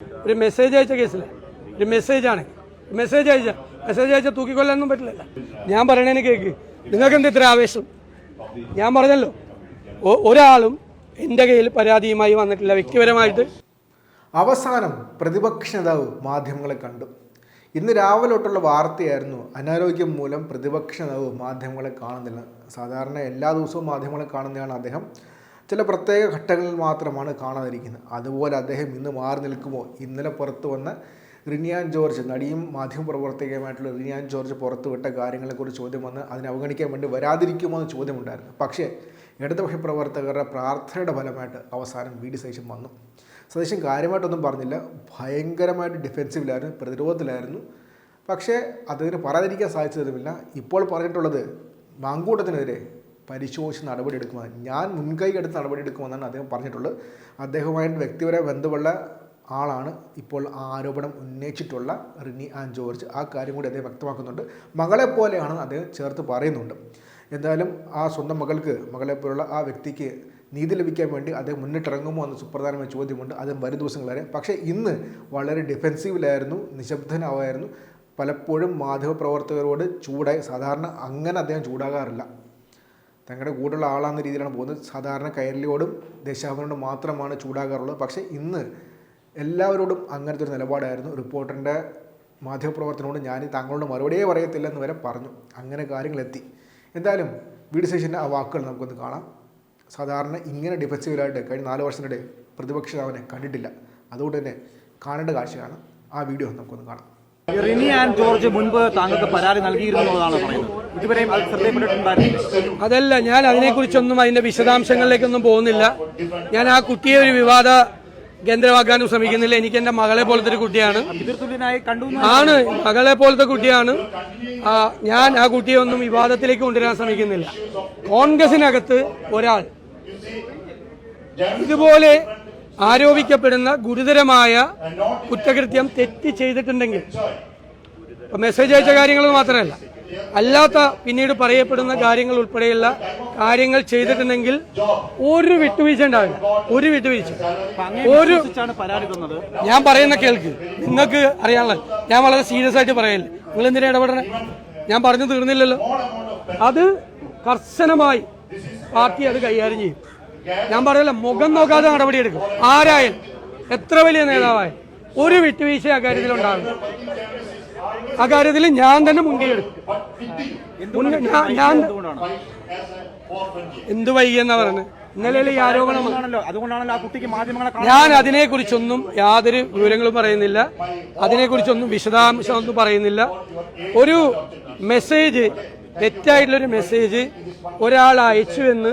ഒരു മെസ്സേജ് അയച്ച കേസില്ല ഒരു മെസ്സേജാണ് മെസ്സേജ് അയച്ച. മെസ്സേജ് അയച്ച തൂക്കിക്കൊല്ലാനൊന്നും പറ്റില്ല ഞാൻ പറയണേന് കേക്ക്. നിങ്ങൾക്ക് എന്ത് ഇത്ര ആവേശം? ഞാൻ പറഞ്ഞല്ലോ. ഒരാളും എന്റെ കയ്യിൽ പരാതിയുമായി വന്നിട്ടില്ല. വ്യക്തിപരമായിട്ട്. അവസാനം പ്രതിപക്ഷ നേതാവ് മാധ്യമങ്ങളെ കണ്ടു. ഇന്ന് രാവിലെ തൊട്ടുള്ള വാർത്തയായിരുന്നു അനാരോഗ്യം മൂലം പ്രതിപക്ഷ നേതാവ് മാധ്യമങ്ങളെ കാണുന്നില്ല. സാധാരണ എല്ലാ ദിവസവും മാധ്യമങ്ങളെ കാണുന്നതാണ് അദ്ദേഹം. ചില പ്രത്യേക ഘട്ടങ്ങളിൽ മാത്രമാണ് കാണാതിരിക്കുന്നത്. അതുപോലെ അദ്ദേഹം ഇന്ന് മാറി നിൽക്കുമോ ഇന്നലെ പുറത്തു വന്ന റിനിയാൻ ജോർജ് നടിയും മാധ്യമപ്രവർത്തകയുമായിട്ടുള്ള റിനിയാൻ ജോർജ് പുറത്തുവിട്ട കാര്യങ്ങളെക്കുറിച്ച് ചോദ്യം വന്ന് അതിനെ അവഗണിക്കാൻ വേണ്ടി വരാതിരിക്കുമോ എന്ന് ചോദ്യമുണ്ടായിരുന്നു. പക്ഷേ ഇടതുപക്ഷ പ്രവർത്തകരുടെ പ്രാർത്ഥനയുടെ ഫലമായിട്ട് അവസാനം വി ഡി സതീശൻ വന്നു. സതീശൻ കാര്യമായിട്ടൊന്നും പറഞ്ഞില്ല. ഭയങ്കരമായിട്ട് ഡിഫെൻസീവിലായിരുന്നു പ്രതിരോധത്തിലായിരുന്നു. പക്ഷേ അതിന് പറയാതിരിക്കാൻ സാധിച്ചതുമില്ല. ഇപ്പോൾ പറഞ്ഞിട്ടുള്ളത് മാങ്കൂട്ടത്തിനെതിരെ പരിശോധിച്ച് നടപടിയെടുക്കുമെന്ന്. ഞാൻ മുൻകൈ എടുത്ത് നടപടിയെടുക്കുമെന്നാണ് അദ്ദേഹം പറഞ്ഞിട്ടുള്ളത്. അദ്ദേഹവുമായിട്ട് വ്യക്തിപര ബന്ധമുള്ള ആളാണ്. ഇപ്പോൾ ആരോപണം ഉന്നയിച്ചിട്ടുള്ള റിനി ആൻഡ് ജോർജ്. ആ കാര്യം കൂടി അദ്ദേഹം വ്യക്തമാക്കുന്നുണ്ട്. മകളെ പോലെയാണെന്ന് അദ്ദേഹം ചേർത്ത് പറയുന്നുണ്ട്. എന്തായാലും ആ സ്വന്തം മകൾക്ക് മകളെ പോലുള്ള ആ വ്യക്തിക്ക് നീതി ലഭിക്കാൻ വേണ്ടി അദ്ദേഹം മുന്നിട്ടിറങ്ങുമോ എന്ന സുപ്രധാനമായ ചോദ്യമുണ്ട്. അദ്ദേഹം വരും ദിവസങ്ങളെ പക്ഷേ ഇന്ന് വളരെ ഡിഫെൻസീവിലായിരുന്നു നിശബ്ദനാവായിരുന്നു പലപ്പോഴും മാധ്യമപ്രവർത്തകരോട് ചൂടായി സാധാരണ അങ്ങനെ അദ്ദേഹം ചൂടാകാറില്ല. തങ്ങളുടെ കൂടെയുള്ള ആളാണെന്ന രീതിയിലാണ് പോകുന്നത്. സാധാരണ കയറിലോടും ദേശാഭിമാനോടും മാത്രമാണ് ചൂടാകാറുള്ളത്. പക്ഷേ ഇന്ന് എല്ലാവരോടും അങ്ങനത്തെ ഒരു നിലപാടായിരുന്നു. റിപ്പോർട്ടറിന്റെ മാധ്യമപ്രവർത്തനോട് ഞാൻ താങ്കളോട് മറുപടിയേ പറയത്തില്ലെന്ന് വരെ പറഞ്ഞു. അങ്ങനെ കാര്യങ്ങളെത്തി. എന്തായാലും വി ഡി സതീശന്റെ ആ വാക്കുകൾ നമുക്കൊന്ന് കാണാം. സാധാരണ ഇങ്ങനെ ഡിഫൻസീവിലായിട്ട് കഴിഞ്ഞ നാല് വർഷത്തിനിടെ പ്രതിപക്ഷ അവനെ കണ്ടിട്ടില്ല. അതുകൊണ്ട് തന്നെ കാണേണ്ട കാഴ്ചയാണ്. ആ വീഡിയോ നമുക്കൊന്ന് കാണാം. റിനി ആൻഡ് ജോർജ് മുൻപ് താങ്കൾക്ക് പരാതി നൽകിയിരുന്നു എന്നുള്ളതാണ് പറയുന്നത്. ഇതുവരെയും അത് ശ്രദ്ധയപ്പെട്ടിട്ടുണ്ടായിരുന്നു അതല്ല ഞാൻ അതിനെക്കുറിച്ചൊന്നും അതിന്റെ വിശദാംശങ്ങളിലേക്കൊന്നും പോകുന്നില്ല. ഞാൻ ആ കുട്ടിയെ ഒരു വിവാദ കേന്ദ്രമാക്കാനും ശ്രമിക്കുന്നില്ല. എനിക്ക് എന്റെ മകളെ പോലത്തെ ഒരു കുട്ടിയാണ്. ആണ് മകളെ പോലത്തെ കുട്ടിയാണ്. ഞാൻ ആ കുട്ടിയെ ഒന്നും വിവാദത്തിലേക്ക് കൊണ്ടുവരാൻ ശ്രമിക്കുന്നില്ല. കോൺഗ്രസിനകത്ത് ഒരാൾ ഇതുപോലെ ആരോപിക്കപ്പെടുന്ന ഗുരുതരമായ കുറ്റകൃത്യം തെറ്റ് ചെയ്തിട്ടുണ്ടെങ്കിൽ. മെസ്സേജ് അയച്ച കാര്യങ്ങൾ മാത്രമല്ല അല്ലാത്ത പിന്നീട് പറയപ്പെടുന്ന കാര്യങ്ങൾ ഉൾപ്പെടെയുള്ള കാര്യങ്ങൾ ചെയ്തിട്ടുണ്ടെങ്കിൽ ഒരു വിട്ടുവീഴ്ച ഉണ്ടാവില്ല. ഒരു വിട്ടുവീഴ്ച. ഒരു ഞാൻ പറയുന്ന കേൾക്ക്. നിങ്ങൾക്ക് അറിയാനുള്ള ഞാൻ വളരെ സീരിയസ് ആയിട്ട് പറയല്ലേ? നിങ്ങൾ എന്തിനാ ഇടപെടണേ? ഞാൻ പറഞ്ഞു തീർന്നില്ലല്ലോ. അത് കർശനമായി പാർട്ടി അത് കൈകാര്യം ചെയ്യും. ഞാൻ പറയല്ല മുഖം നോക്കാതെ നടപടിയെടുക്കും ആരായാലും. എത്ര വലിയ നേതാവായി ഒരു വിട്ടുവീഴ്ച അക്കാര്യത്തിൽ ഉണ്ടാകും അക്കാര്യത്തിൽ ഞാൻ തന്നെ മുൻകൈ എടുക്കും ഞാൻ- എന്ത് വൈകിയെന്നാ പറയുന്നത്? ഇന്നലെ ഈ ആരോപണം. അതുകൊണ്ടാണല്ലോ ആ കുട്ടിക്ക് മാധ്യമങ്ങളെ കാണാൻ ഞാൻ അതിനെക്കുറിച്ചൊന്നും യാതൊരു വിവരങ്ങളും പറയുന്നില്ല. അതിനെക്കുറിച്ചൊന്നും വിശദാംശമൊന്നും പറയുന്നില്ല. ഒരു മെസ്സേജ് തെറ്റായിട്ടുള്ളൊരു മെസ്സേജ് ഒരാൾ അയച്ചു എന്ന്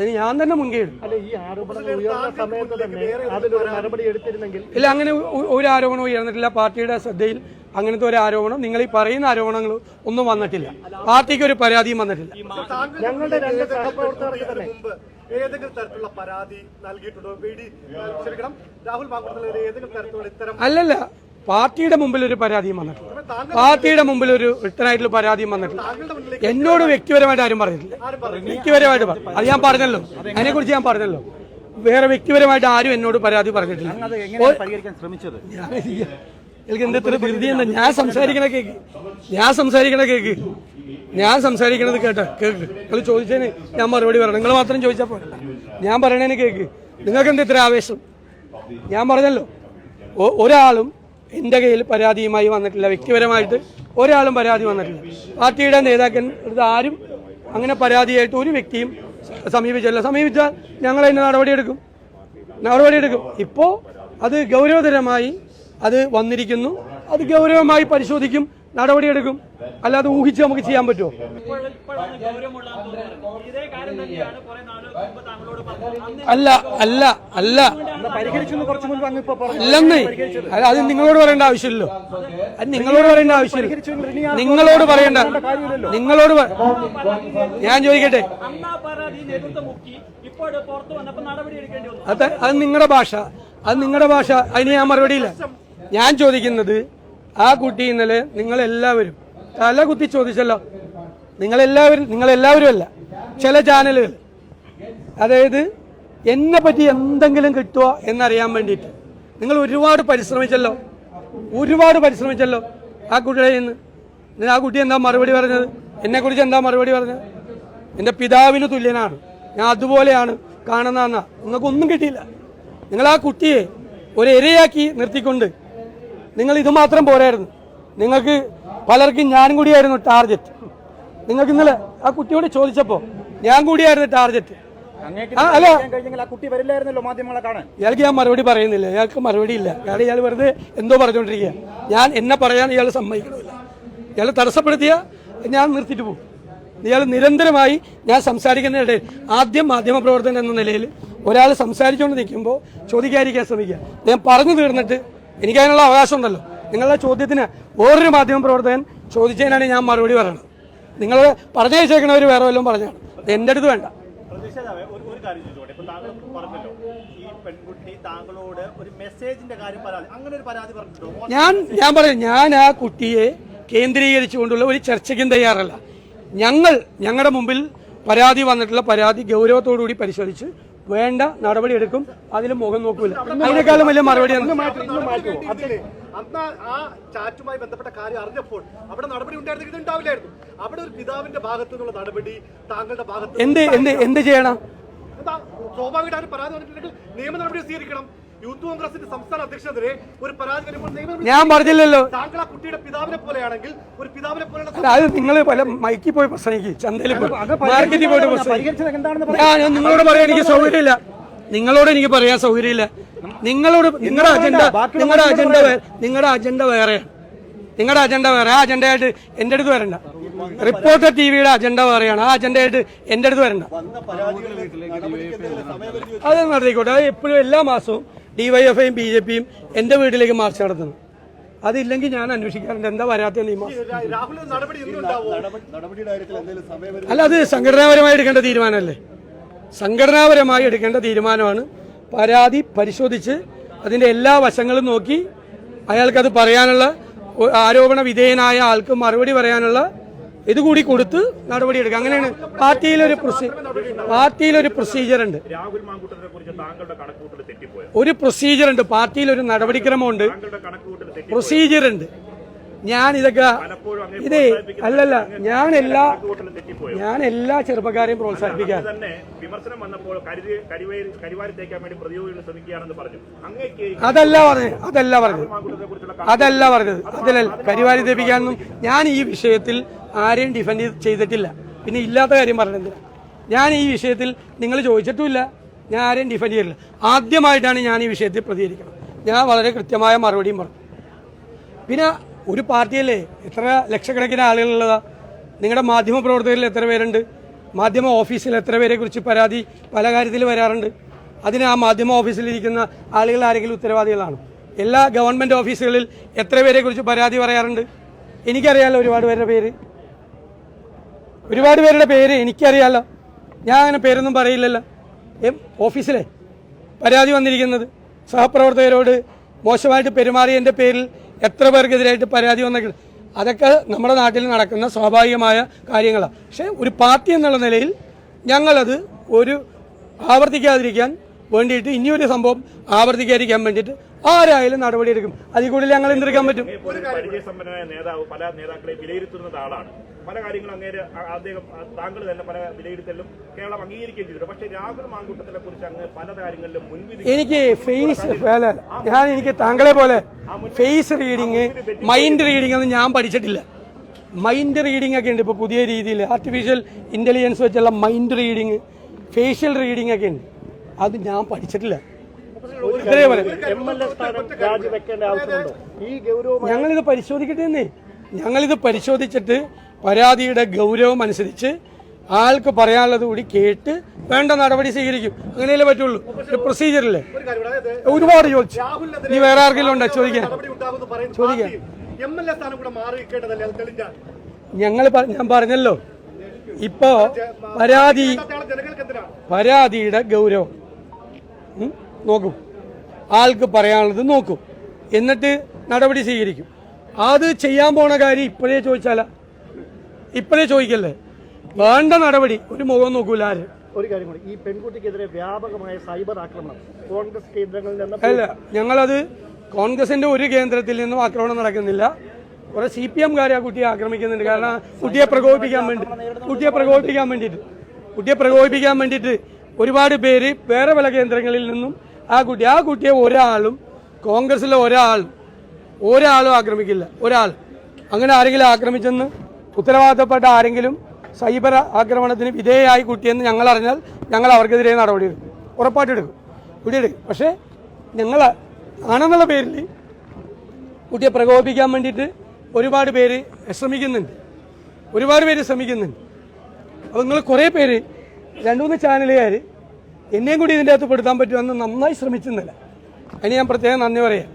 അതിന് ഞാൻ തന്നെ മുൻകൈ ഇല്ല അങ്ങനെ ഒരു ആരോപണവും ഉയർന്നിട്ടില്ല. പാർട്ടിയുടെ ശ്രദ്ധയിൽ അങ്ങനത്തെ ഒരു ആരോപണം നിങ്ങൾ ഈ പറയുന്ന ആരോപണങ്ങൾ ഒന്നും വന്നിട്ടില്ല. പാർട്ടിക്ക് ഒരു പരാതിയും വന്നിട്ടില്ല. ഞങ്ങളുടെ രണ്ട് സഹപ്രവർത്തകർക്ക് തന്നെ. ഏതെങ്കിലും തരത്തിലുള്ള പരാതി നൽകിയിട്ടുണ്ടോ? രാഹുൽ അല്ലല്ല. പാർട്ടിയുടെ മുമ്പിൽ ഒരു പരാതിയും വന്നിട്ടില്ല. പാർട്ടിയുടെ മുമ്പിൽ ഒരു റിട്ടേണായിട്ടുള്ള പരാതിയും വന്നിട്ടില്ല. എന്നോട് വ്യക്തിപരമായിട്ട് ആരും പറഞ്ഞിട്ടില്ല. വ്യക്തിപരമായിട്ട് അത് ഞാൻ പറഞ്ഞല്ലോ. അതിനെക്കുറിച്ച് ഞാൻ പറഞ്ഞല്ലോ. വേറെ വ്യക്തിപരമായിട്ട് ആരും എന്നോട് പരാതി പറഞ്ഞിട്ടില്ല. എനിക്ക് എന്താ ഇത്ര ധൃതി എന്താ ഞാൻ സംസാരിക്കണ കേക്ക്. ഞാൻ സംസാരിക്കണ കേക്ക്. ഞാൻ സംസാരിക്കണത് കേട്ടോ കേക്ക്. നിങ്ങൾ ചോദിച്ചതിന് ഞാൻ മറുപടി പറയണം. നിങ്ങൾ മാത്രം ചോദിച്ചാൽ പോലെ ഞാൻ പറയണേന് കേക്ക്. നിങ്ങൾക്ക് എന്താ ഇത്ര ആവേശം? ഞാൻ പറഞ്ഞല്ലോ. ഒരാളും എന്റെ കയ്യിൽ പരാതിയുമായി വന്നിട്ടില്ല. വ്യക്തിപരമായിട്ട് ഒരാളും പരാതി വന്നിട്ടില്ല. പാർട്ടിയുടെ നേതാക്കൻ ആരും അങ്ങനെ പരാതിയായിട്ട് ഒരു വ്യക്തിയും സമീപിച്ചല്ല സമീപിച്ചാൽ ഞങ്ങൾ അതിന് നടപടിയെടുക്കും. നടപടിയെടുക്കും. ഇപ്പോൾ അത് ഗൗരവതരമായി അത് വന്നിരിക്കുന്നു. അത് ഗൗരവമായി പരിശോധിക്കും. നടപടിയെടുക്കും. അല്ലാതെ ഊഹിച്ച് നമുക്ക് ചെയ്യാൻ പറ്റുമോ? അല്ല അല്ല അല്ല. അല്ലെന്നേ. അത് നിങ്ങളോട് പറയേണ്ട ആവശ്യമില്ലല്ലോ. അത് നിങ്ങളോട് പറയേണ്ട ആവശ്യമില്ല നിങ്ങളോട് പറയേണ്ട നിങ്ങളോട് ഞാൻ ചോദിക്കട്ടെ. അത് അത് നിങ്ങളുടെ ഭാഷ. അത് നിങ്ങളുടെ ഭാഷ. അതിന് ഞാൻ മറുപടിയില്ല. ഞാൻ ചോദിക്കുന്നത് ആ കുട്ടി ഇന്നലെ നിങ്ങളെല്ലാവരും തല കുത്തി ചോദിച്ചല്ലോ. നിങ്ങളെല്ലാവരും നിങ്ങളെല്ലാവരും അല്ല ചില ചാനലുകൾ. അതായത് എന്നെ പറ്റി എന്തെങ്കിലും കിട്ടുമോ എന്നറിയാൻ വേണ്ടിയിട്ട്. നിങ്ങൾ ഒരുപാട് പരിശ്രമിച്ചല്ലോ. ഒരുപാട് പരിശ്രമിച്ചല്ലോ ആ കുട്ടിയുടെ എന്നിട്ട് ആ കുട്ടി എന്താ മറുപടി പറഞ്ഞത്? എന്നെക്കുറിച്ച് എന്താ മറുപടി പറഞ്ഞത്? എന്റെ പിതാവിന് തുല്യനാണ്. ഞാൻ അതുപോലെയാണ് കാണുന്നതെന്നാ. നിങ്ങൾക്കൊന്നും കിട്ടിയില്ല. നിങ്ങൾ ആ കുട്ടിയെ ഒരു ഇരയാക്കി നിർത്തിക്കൊണ്ട് നിങ്ങൾ ഇത് മാത്രം പോരായിരുന്നു. നിങ്ങൾക്ക് പലർക്കും ഞാനും കൂടിയായിരുന്നു ടാർജറ്റ് നിങ്ങൾക്ക് ഇന്നലെ ആ കുട്ടിയോട് ചോദിച്ചപ്പോൾ ഞാൻ കൂടിയായിരുന്നു ടാർജറ്റ് അല്ല. ഇയാൾക്ക് ഞാൻ മറുപടി പറയുന്നില്ല. ഇയാൾക്ക് മറുപടി ഇല്ല. ഇയാൾ ഇയാൾ വെറുതെ എന്തോ പറഞ്ഞുകൊണ്ടിരിക്കുക ഞാൻ എന്നെ പറയാൻ ഇയാൾ സമ്മതിക്കണമില്ല ഇയാൾ തടസ്സപ്പെടുത്തിയ ഞാൻ നിർത്തിയിട്ട് പോകും. ഇയാൾ നിരന്തരമായി ഞാൻ സംസാരിക്കുന്നതിനിടയിൽ ആദ്യം മാധ്യമ മാധ്യമപ്രവർത്തകൻ എന്ന നിലയിൽ ഒരാൾ സംസാരിച്ചുകൊണ്ട് നിൽക്കുമ്പോൾ ചോദിക്കാതിരിക്കാൻ ശ്രമിക്കുക. ഞാൻ പറഞ്ഞു തീർന്നിട്ട് എനിക്കതിനുള്ള അവകാശം ഉണ്ടല്ലോ നിങ്ങളുടെ ചോദ്യത്തിന് മാധ്യമ പ്രവർത്തകൻ ചോദിച്ചതിനാണ് ഞാൻ മറുപടി പറയുന്നത് നിങ്ങൾ പറഞ്ഞയച്ചേക്കണവർ വേറെ വല്ലതും പറഞ്ഞാണ് എന്റെ അടുത്ത് വേണ്ട. ഒരു ഒരു കാര്യം ചോദിച്ചോട്ടെ. ഇപ്പൊ താങ്കൾ പറഞ്ഞല്ലോ ഈ പെൺകുട്ടി താങ്കളോട് ഒരു മെസ്സേജിന്റെ കാര്യം പരാതി അങ്ങനെ ഒരു പരാതി പറഞ്ഞിട്ടുണ്ടോ? ഞാൻ ഞാൻ പറയും ഞാൻ ആ കുട്ടിയെ കേന്ദ്രീകരിച്ചുകൊണ്ടുള്ള ഒരു ചർച്ചയ്ക്കും തയ്യാറല്ല. ഞങ്ങൾ ഞങ്ങളുടെ മുമ്പിൽ പരാതി വന്നിട്ടുള്ള പരാതി ഗൗരവത്തോടുകൂടി പരിശോധിച്ച് വേണ്ട നടപടി എടുക്കും. അതിന് മുഖം നോക്കൂല. അതിനേക്കാളും വലിയ മറുപടി അന്ന് ആ ചാറ്റുമായി ബന്ധപ്പെട്ട കാര്യം അറിഞ്ഞപ്പോൾ അവിടെ നടപടി ഉണ്ടായിരുന്നെങ്കിൽ ഉണ്ടാവില്ലായിരുന്നു. അവിടെ ഒരു പിതാവിന്റെ ഭാഗത്തു നിന്നുള്ള നടപടി താങ്കളുടെ ഭാഗത്ത് എന്ത് എന്ത് എന്ത് ചെയ്യണം? എന്താ സ്വാഭാവികമായിട്ട് പരാതി വന്നിട്ടുണ്ടെങ്കിൽ നിയമ നടപടി സ്വീകരിക്കണം. യൂത്ത് കോൺഗ്രസിന്റെ സംസ്ഥാന അധ്യക്ഷനെതിരെ ഒരു പരാതി വരുമ്പോൾ ഞാൻ പറഞ്ഞില്ലല്ലോ. താങ്കൾ ആ കുട്ടിയുടെ പിതാവിനെ പോലെയാണെങ്കിൽ ഒരു പിതാവിനെ പോലെയുള്ള അല്ല, അത് നിങ്ങൾ പല മൈക്കിൽ പോയി പ്രസംഗിക്കും ചന്തയിൽ പോയി. മാർക്കറ്റിൽ പോയിട്ട് പ്രസംഗിക്കും. എന്താണെന്ന് ഞാൻ നിങ്ങളോട് പറയാൻ എനിക്ക് സൗകര്യമില്ല. നിങ്ങളോട് എനിക്ക് പറയാൻ സൗകര്യമില്ല. നിങ്ങളോട് നിങ്ങളുടെ അജണ്ട നിങ്ങളുടെ അജണ്ട നിങ്ങളുടെ അജണ്ട വേറെ. നിങ്ങളുടെ അജണ്ട വേറെ. ആ അജണ്ടയായിട്ട് എന്റെ അടുത്ത് വരണ്ട. റിപ്പോർട്ടർ ടി വിയുടെ അജണ്ട വേറെയാണ്. ആ അജണ്ടയായിട്ട് എന്റെ അടുത്ത് വരണ്ട. അത് നടത്തിക്കോട്ടെ. അത് എപ്പോഴും എല്ലാ മാസവും ഡിവൈഎഫ്ഐയും ബി ജെ പിയും എന്റെ വീട്ടിലേക്ക് മാർച്ച് നടത്തുന്നു. അതില്ലെങ്കിൽ ഞാൻ അന്വേഷിക്കാറുണ്ട്. എന്താ വരാത്ത അല്ല അത് സംഘടനാപരമായി എടുക്കേണ്ട തീരുമാനമല്ലേ? സംഘടനാപരമായി എടുക്കേണ്ട തീരുമാനമാണ്. പരാതി പരിശോധിച്ച് അതിന്റെ എല്ലാ വശങ്ങളും നോക്കി അയാൾക്കത് പറയാനുള്ള ആരോപണ വിധേയനായ ആൾക്ക് മറുപടി പറയാനുള്ള ഇതുകൂടി കൊടുത്ത് നടപടിയെടുക്കുക. അങ്ങനെയാണ് പാർട്ടിയിലൊരു പാർട്ടിയിലൊരു പ്രൊസീജിയർ ഉണ്ട് ഒരു പ്രൊസീജിയർ ഉണ്ട് പാർട്ടിയിൽ ഒരു നടപടിക്രമമുണ്ട്. പ്രൊസീജിയർ ഉണ്ട് ഞാൻ ഇതൊക്കെ ഇതേ അല്ലല്ല ഞാൻ എല്ലാ ഞാൻ എല്ലാ ചെറുപ്പക്കാരെയും പ്രോത്സാഹിപ്പിക്കാൻ. വിമർശനം വന്നപ്പോൾ അതല്ല പറഞ്ഞത് അതല്ല പറഞ്ഞത്. അതല്ല പറഞ്ഞത്. അതല്ല കരിവാരി തേപ്പിക്കാനൊന്നും ഞാൻ ഈ വിഷയത്തിൽ ആരെയും ഡിഫൻഡ് ചെയ്തിട്ടില്ല. പിന്നെ ഇല്ലാത്ത കാര്യം പറഞ്ഞത് ഞാൻ ഈ വിഷയത്തിൽ നിങ്ങൾ ചോദിച്ചിട്ടുമില്ല. ഞാൻ ആരെയും ഡിഫൻഡ് ചെയ്തില്ല ആദ്യമായിട്ടാണ് ഞാൻ ഈ വിഷയത്തിൽ പ്രതികരിക്കുന്നത്. ഞാൻ വളരെ കൃത്യമായ മറുപടിയും പറഞ്ഞു. പിന്നെ ഒരു പാർട്ടിയല്ലേ എത്ര ലക്ഷക്കണക്കിന് ആളുകളുള്ളതാ. നിങ്ങളുടെ മാധ്യമ പ്രവർത്തകരിൽ എത്ര പേരുണ്ട്? മാധ്യമ ഓഫീസിൽ എത്ര പേരെ കുറിച്ച് പരാതി പല കാര്യത്തിൽ വരാറുണ്ട്? അതിന് ആ മാധ്യമ ഓഫീസിലിരിക്കുന്ന ആളുകൾ ആരെങ്കിലും ഉത്തരവാദികളാണ്? എല്ലാ ഗവൺമെന്റ് ഓഫീസുകളിൽ എത്ര പേരെ കുറിച്ച് പരാതി പറയാറുണ്ട്? എനിക്കറിയാലോ ഒരുപാട് പേരുടെ പേര്. ഒരുപാട് പേരുടെ പേര് എനിക്കറിയാലോ. ഞാൻ അങ്ങനെ പേരൊന്നും പറയില്ലല്ലോ. എം ഓഫീസിലെ പരാതി വന്നിരിക്കുന്നത് സഹപ്രവർത്തകരോട് മോശമായിട്ട് പെരുമാറിയതിന്റെ പേരിൽ എത്ര പേർക്കെതിരായിട്ട് പരാതി വന്നേക്കണം അതൊക്കെ നമ്മുടെ നാട്ടിൽ നടക്കുന്ന സ്വാഭാവികമായ കാര്യങ്ങളാണ് പക്ഷേ ഒരു പാർട്ടി എന്നുള്ള നിലയിൽ ഞങ്ങളത് ഒരു ആവർത്തിക്കാതിരിക്കാൻ വേണ്ടിയിട്ട് ഇനിയൊരു സംഭവം ആവർത്തിക്കാതിരിക്കാൻ വേണ്ടിയിട്ട് ആരായാലും നടപടിയെടുക്കും. അതിൽ കൂടുതൽ ഞങ്ങൾ എന്തെടുക്കാൻ പറ്റും? പരിചയസമ്പന്നനായ നേതാവ് പല നേതാക്കളെ വിലയിരുത്തുന്ന ആളാണ്. പല കാര്യങ്ങളും അങ്ങേര് അദ്ദേഹം താങ്കൾ തന്നെ പല വിലയിരുത്തലും കേരളം അംഗീകരിക്കുകയും ചെയ്തിട്ടുണ്ട്. പക്ഷേ രാഹുൽ മാങ്കൂട്ടത്തിനെ കുറിച്ച് അങ്ങ് പല കാര്യങ്ങളിലും മുൻവിധി എനിക്ക് ഫേസ് ഞാൻ എനിക്ക് താങ്കളെ പോലെ ഫേസ് റീഡിങ് മൈൻഡ് റീഡിംഗ് ഒന്നും ഞാൻ പഠിച്ചിട്ടില്ല. മൈൻഡ് റീഡിംഗ് ഒക്കെ ഉണ്ട് ഇപ്പോൾ പുതിയ രീതിയിൽ. ആർട്ടിഫിഷ്യൽ ഇന്റലിജൻസ് വെച്ചുള്ള മൈൻഡ് റീഡിങ് ഫേഷ്യൽ റീഡിംഗ് ഒക്കെ ഉണ്ട്. അത് ഞാൻ പഠിച്ചിട്ടില്ല. ഞങ്ങളിത് പരിശോധിക്കട്ടെ എന്നേ. ഞങ്ങളിത് പരിശോധിച്ചിട്ട് പരാതിയുടെ ഗൗരവം അനുസരിച്ച് ആൾക്ക് പറയാനുള്ളത് കൂടി കേട്ട് വേണ്ട നടപടി സ്വീകരിക്കും. അങ്ങനെയല്ലേ പറ്റുള്ളൂ? ഒരു പ്രൊസീജിയറല്ലേ ഒരുപാട് ചോദിച്ചു. നീ വേറെ ആർക്കെങ്കിലും ഉണ്ടോ? ചോദിക്കാൻ നടപടി ഉണ്ടാകുമെന്ന് പറയുന്ന ചോദിക്കാം. ഞങ്ങൾ ഞാൻ പറഞ്ഞല്ലോ. ഇപ്പോ പരാതി പരാതിയുടെ ഗൗരവം. നോക്കും. ആൾക്ക് പറയാനുള്ളത് നോക്കും. എന്നിട്ട് നടപടി സ്വീകരിക്കും. അത് ചെയ്യാൻ പോണ കാര്യം ഇപ്പോഴേ ചോദിച്ചാല. ഇപ്പോഴേ ചോദിക്കല്ലേ? വേണ്ട നടപടി. ഒരു മുഖം നോക്കൂല ആര്. ഒരു കാര്യം കൂടി. ഈ പെൺകുട്ടിക്കെതിരെ വ്യാപകമായ സൈബർ ആക്രമണം കോൺഗ്രസ് കേന്ദ്രങ്ങളിൽ നിന്ന് അല്ല ഞങ്ങളത് കോൺഗ്രസിന്റെ ഒരു കേന്ദ്രത്തിൽ നിന്നും ആക്രമണം നടക്കുന്നില്ല. കുറെ സി പി എംകാരെ ആ കുട്ടിയെ ആക്രമിക്കുന്നുണ്ട്. കാരണം കുട്ടിയെ പ്രകോപിപ്പിക്കാൻ വേണ്ടി. കുട്ടിയെ പ്രകോപിപ്പിക്കാൻ വേണ്ടിയിട്ട്. കുട്ടിയെ പ്രകോപിപ്പിക്കാൻ വേണ്ടിയിട്ട് ഒരുപാട് പേര് വേറെ പല കേന്ദ്രങ്ങളിൽ നിന്നും ആ കുട്ടി ആ കുട്ടിയെ ഒരാളും കോൺഗ്രസിലെ ഒരാളും ഒരാളും ആക്രമിക്കില്ല. ഒരാൾ. അങ്ങനെ ആരെങ്കിലും ആക്രമിച്ചെന്ന് ഉത്തരവാദിത്തപ്പെട്ട ആരെങ്കിലും സൈബർ ആക്രമണത്തിന് വിധേയമായി കുട്ടിയെന്ന് ഞങ്ങൾ അറിഞ്ഞാൽ ഞങ്ങൾ അവർക്കെതിരെ നടപടി നടപടിയെടുക്കും ഉറപ്പായിട്ടെടുക്കും കുട്ടിയെടുക്കും പക്ഷേ ഞങ്ങൾ ആണെന്നുള്ള പേരിൽ കുട്ടിയെ പ്രകോപിപ്പിക്കാൻ വേണ്ടിയിട്ട് ഒരുപാട് പേര് ശ്രമിക്കുന്നുണ്ട്. ഒരുപാട് പേര് ശ്രമിക്കുന്നുണ്ട്. അപ്പോൾ നിങ്ങൾ കുറേ പേര് രണ്ടു മൂന്ന് ചാനലുകാർ എന്നെയും കൂടി ഇതിന്റെ അകത്ത് പെടുത്താൻ പറ്റുമെന്ന് നന്നായി ശ്രമിച്ചെന്നില്ല അതിന് ഞാൻ പ്രത്യേകം നന്ദി പറയാം.